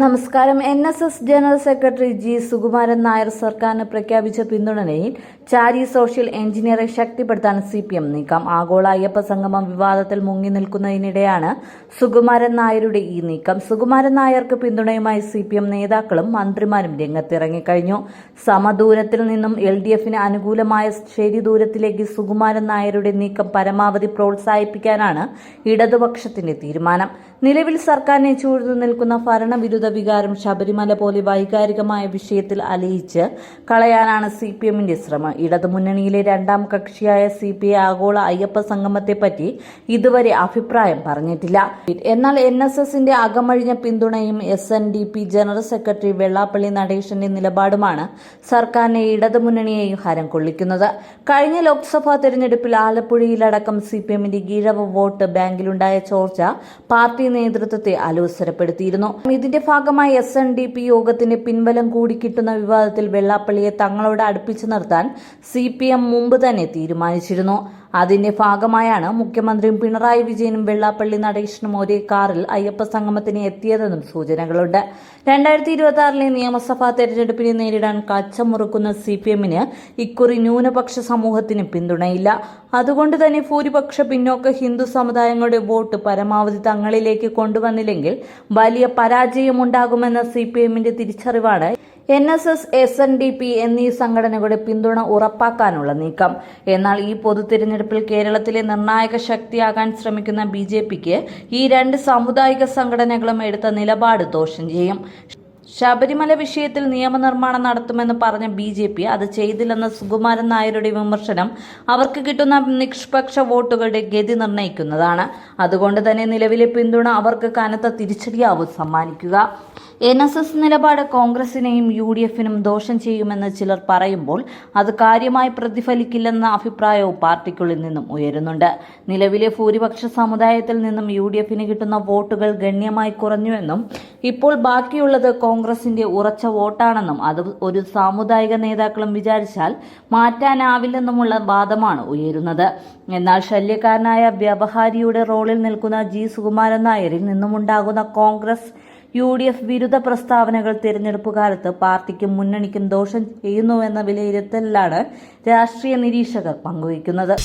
നമസ്കാരം. N S S general secretary G Sukumaran Nair സർക്കാരിന് പ്രഖ്യാപിച്ച പിന്തുണയിൽ ചാരി സോഷ്യൽ എഞ്ചിനീയറെ ശക്തിപ്പെടുത്താൻ സി പി എം നീക്കം. ആഗോള അയ്യപ്പ സംഗമം വിവാദത്തിൽ മുങ്ങി നിൽക്കുന്നതിനിടെയാണ് സുകുമാരൻ നായരുടെ ഈ നീക്കം. സുകുമാരൻ നായർക്ക് പിന്തുണയുമായി സി പി എം നേതാക്കളും മന്ത്രിമാരും രംഗത്തിറങ്ങിക്കഴിഞ്ഞു. സമദൂരത്തിൽ നിന്നും എൽ ഡി എഫിന് അനുകൂലമായ ശരി ദൂരത്തിലേക്ക് സുകുമാരൻ നായരുടെ നീക്കം പരമാവധി പ്രോത്സാഹിപ്പിക്കാനാണ് ഇടതുപക്ഷത്തിന്റെ തീരുമാനം. നിലവിൽ സർക്കാരിനെ ചൂഴ്ന്നു നിൽക്കുന്ന ഭരണവിരുദ്ധ വികാരം ശബരിമല പോലെ വൈകാരികമായ വിഷയത്തിൽ അലയിച്ച് കളയാനാണ് സി പി എമ്മിന്റെ ശ്രമം. ഇടതുമുന്നണിയിലെ രണ്ടാം കക്ഷിയായ സി പി ഐ ആഗോള അയ്യപ്പ സംഗമത്തെപ്പറ്റി ഇതുവരെ അഭിപ്രായം പറഞ്ഞിട്ടില്ല. എന്നാൽ എൻ എസ് എസിന്റെ അകമഴിഞ്ഞ പിന്തുണയും S N D P general secretary Vellappally നടേശന്റെ നിലപാടുമാണ് സർക്കാരിനെ ഇടതുമുന്നണിയെയും ഹരം കൊള്ളിക്കുന്നത്. കഴിഞ്ഞ ലോക്സഭാ തെരഞ്ഞെടുപ്പിൽ ആലപ്പുഴയിലടക്കം സി പി എമ്മിന്റെ ഗീഴവ വോട്ട് ബാങ്കിലുണ്ടായ ചോർച്ച പാർട്ടി നേതൃത്വത്തെ അലോസരപ്പെടുത്തിയിരുന്നു. ഇതിന്റെ ഭാഗമായി എസ് എൻ ഡി പി യോഗത്തിന് പിൻബലം കൂടി കിട്ടുന്ന വിവാദത്തിൽ വെള്ളാപ്പള്ളിയെ തങ്ങളോട് അടുപ്പിച്ചു നിർത്താൻ സി പി എം മുമ്പ് തന്നെ തീരുമാനിച്ചിരുന്നു. അതിന്റെ ഭാഗമായാണ് മുഖ്യമന്ത്രിയും പിണറായി വിജയനും വെള്ളാപ്പള്ളി നടേശനും ഒരേ കാറിൽ അയ്യപ്പ സംഗമത്തിന് എത്തിയതെന്നും സൂചനകളുണ്ട്. രണ്ടായിരത്തി ഇരുപത്തി ആറിലെ നിയമസഭാ തെരഞ്ഞെടുപ്പിനെ നേരിടാൻ കച്ചമുറുക്കുന്ന സി പി എമ്മിന് ഇക്കുറി ന്യൂനപക്ഷ സമൂഹത്തിന് പിന്തുണയില്ല. അതുകൊണ്ട് തന്നെ ഭൂരിപക്ഷ പിന്നോക്ക ഹിന്ദു സമുദായങ്ങളുടെ വോട്ട് പരമാവധി തങ്ങളിലേക്ക് കൊണ്ടുവന്നില്ലെങ്കിൽ വലിയ പരാജയമുണ്ടാകുമെന്ന സി പി എമ്മിന്റെ തിരിച്ചറിവാണ് N S S S N D P എന്നീ സംഘടനകളുടെ പിന്തുണ ഉറപ്പാക്കാനുള്ള നീക്കം. എന്നാൽ ഈ പൊതു തിരഞ്ഞെടുപ്പിൽ കേരളത്തിലെ നിർണായക ശക്തിയാകാൻ ശ്രമിക്കുന്ന ബി ജെ പിക്ക് ഈ രണ്ട് സാമുദായിക സംഘടനകളും എടുത്ത നിലപാട് ദോഷം ചെയ്യും. ശബരിമല വിഷയത്തിൽ നിയമനിർമ്മാണം നടത്തുമെന്ന് പറഞ്ഞ ബി ജെ പി അത് ചെയ്തില്ലെന്ന സുകുമാരൻ നായരുടെ വിമർശനം അവർക്ക് കിട്ടുന്ന നിഷ്പക്ഷ വോട്ടുകളുടെ ഗതി നിർണയിക്കുന്നതാണ്. അതുകൊണ്ട് തന്നെ നിലവിലെ പിന്തുണ അവർക്ക് കനത്ത തിരിച്ചടിയാവും സമ്മാനിക്കുക. എൻ എസ് എസ് നിലപാട് കോൺഗ്രസിനെയും യു ഡി എഫിനും ദോഷം ചെയ്യുമെന്ന് ചിലർ പറയുമ്പോൾ അത് കാര്യമായി പ്രതിഫലിക്കില്ലെന്ന അഭിപ്രായവും പാർട്ടിക്കുള്ളിൽ നിന്നും ഉയരുന്നുണ്ട്. നിലവിലെ ഭൂരിപക്ഷ സമുദായത്തിൽ നിന്നും യു ഡി എഫിന് കിട്ടുന്ന വോട്ടുകൾ ഗണ്യമായി കുറഞ്ഞുവെന്നും ഇപ്പോൾ ബാക്കിയുള്ളത് കോൺഗ്രസിന്റെ ഉറച്ച വോട്ടാണെന്നും അത് ഒരു സാമുദായിക നേതാക്കളും വിചാരിച്ചാൽ മാറ്റാനാവില്ലെന്നുമുള്ള വാദമാണ് ഉയരുന്നത്. എന്നാൽ ശല്യക്കാരനായ വ്യവഹാരിയുടെ റോളിൽ നിൽക്കുന്ന ജി സുകുമാരൻ നായരിൽ നിന്നുമുണ്ടാകുന്ന കോൺഗ്രസ് യു ഡി എഫ് വിരുദ്ധ പ്രസ്താവനകൾ തിരഞ്ഞെടുപ്പ് കാലത്ത് പാർട്ടിക്കും മുന്നണിക്കും ദോഷം ചെയ്യുന്നുവെന്ന വിലയിരുത്തലിലാണ് രാഷ്ട്രീയ നിരീക്ഷകർ പങ്കുവയ്ക്കുന്നത്.